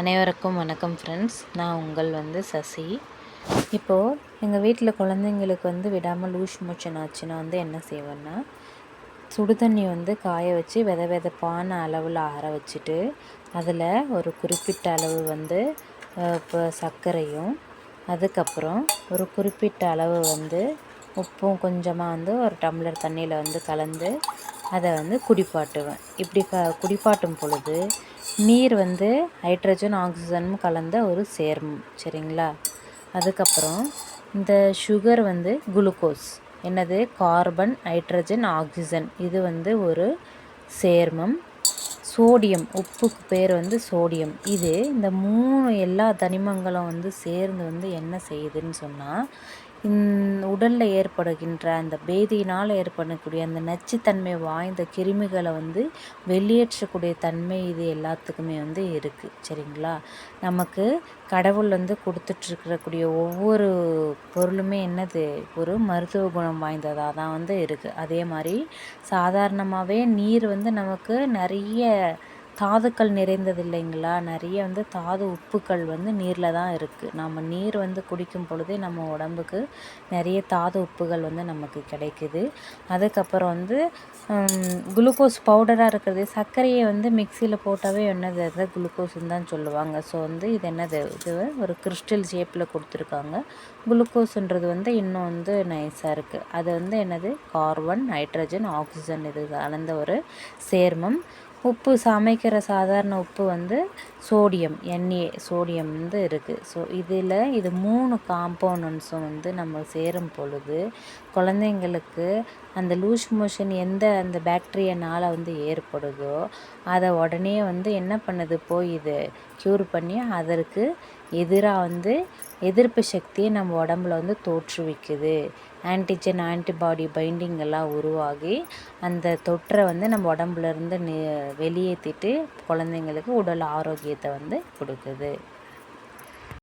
அனைவருக்கும் வணக்கம் ஃப்ரெண்ட்ஸ் நான் உங்கள் வந்து சசி. இப்போது எங்கள் வீட்டில் குழந்தைங்களுக்கு வந்து விடாமல் லூஸ் மோஷன் ஆச்சுன்னா வந்து என்ன செய்வேன்னா சுடு தண்ணி வந்து காய வச்சு வித விதப்பான அளவில் ஆற வச்சுட்டு அதில் ஒரு குறிப்பிட்ட அளவு வந்து இப்போ சர்க்கரையும் அதுக்கப்புறம் ஒரு குறிப்பிட்ட அளவு வந்து உப்பும் கொஞ்சமாக வந்து ஒரு டம்ளர் தண்ணியில் வந்து கலந்து அதை வந்து குடிப்பாட்டுவேன். இப்படி க குடிப்பாட்டும் பொழுது நீர் வந்து ஹைட்ரஜன் ஆக்சிஜனும் கலந்த ஒரு சேர்மம் சரிங்களா? அதுக்கப்புறம் இந்த சுகர் வந்து குளுக்கோஸ். என்னது? Carbon hydrogen oxygen. இது வந்து ஒரு சேர்மம். சோடியம் உப்புக்கு பேர் வந்து சோடியம். இது இந்த மூணு எல்லா தனிமங்களும் வந்து சேர்ந்து வந்து என்ன செய்யுதுன்னு சொன்னால் உடலில் ஏற்படுகின்ற அந்த பேதியினால் ஏற்படக்கூடிய அந்த நச்சுத்தன்மை வாய்ந்த கிருமிகளை வந்து வெளியேற்றக்கூடிய தன்மை இது எல்லாத்துக்குமே வந்து இருக்குது சரிங்களா? நமக்கு கடவுள் வந்து கொடுத்துட்ருக்கக்கூடிய ஒவ்வொரு பொருளுமே என்னது? ஒரு மருத்துவ குணம் வாய்ந்ததாக தான் வந்து இருக்குது அதே மாதிரி சாதாரணமாகவே நீர் வந்து நமக்கு நிறைய தாதுக்கள் நிறைந்தது இல்லைங்களா? நிறைய வந்து தாது உப்புக்கள் வந்து நீரில் தான் இருக்குது நம்ம நீர் வந்து குடிக்கும் பொழுதே நம்ம உடம்புக்கு நிறைய தாது உப்புகள் வந்து நமக்கு கிடைக்குது. அதுக்கப்புறம் வந்து குளுக்கோஸ் பவுடராக இருக்கிறது. சர்க்கரையை வந்து மிக்சியில் போட்டாவே என்னது? அது குளுக்கோஸ்ன்னு தான் சொல்லுவாங்க. ஸோ வந்து இது என்னது? இது ஒரு கிறிஸ்டல் ஷேப்பில் கொடுத்துருக்காங்க. குளுக்கோஸ்ன்றது வந்து இன்னும் வந்து நைஸாக இருக்குது அது வந்து என்னது? கார்பன் நைட்ரஜன் ஆக்சிஜன் இது கலந்த ஒரு சேர்மம். உப்பு சமைக்கிற சாதாரண உப்பு வந்து சோடியம் என்ஏ சோடியம் வந்து இருக்குது ஸோ இதில் இது மூணு காம்போனன்ட்ஸும் வந்து நம்ம சேரும் பொழுது குழந்தைங்களுக்கு அந்த லூஸ் மோஷன் எந்த அந்த பேக்டீரியனால் வந்து ஏற்படுதோ அதை உடனே வந்து என்ன பண்ணுது? போய் இது க்யூர் பண்ணி அதற்கு எதிராக வந்து எதிர்ப்பு சக்தியை நம்ம உடம்புல வந்து தோற்றுவிக்குது. ஆன்டிஜன் ஆன்டிபாடி பைண்டிங் எல்லாம் உருவாகி அந்த தொற்றை வந்து நம்ம உடம்புலேருந்து வெளியேற்றிட்டு குழந்தைங்களுக்கு உடல் ஆரோக்கியத்தை வந்து கொடுக்குது.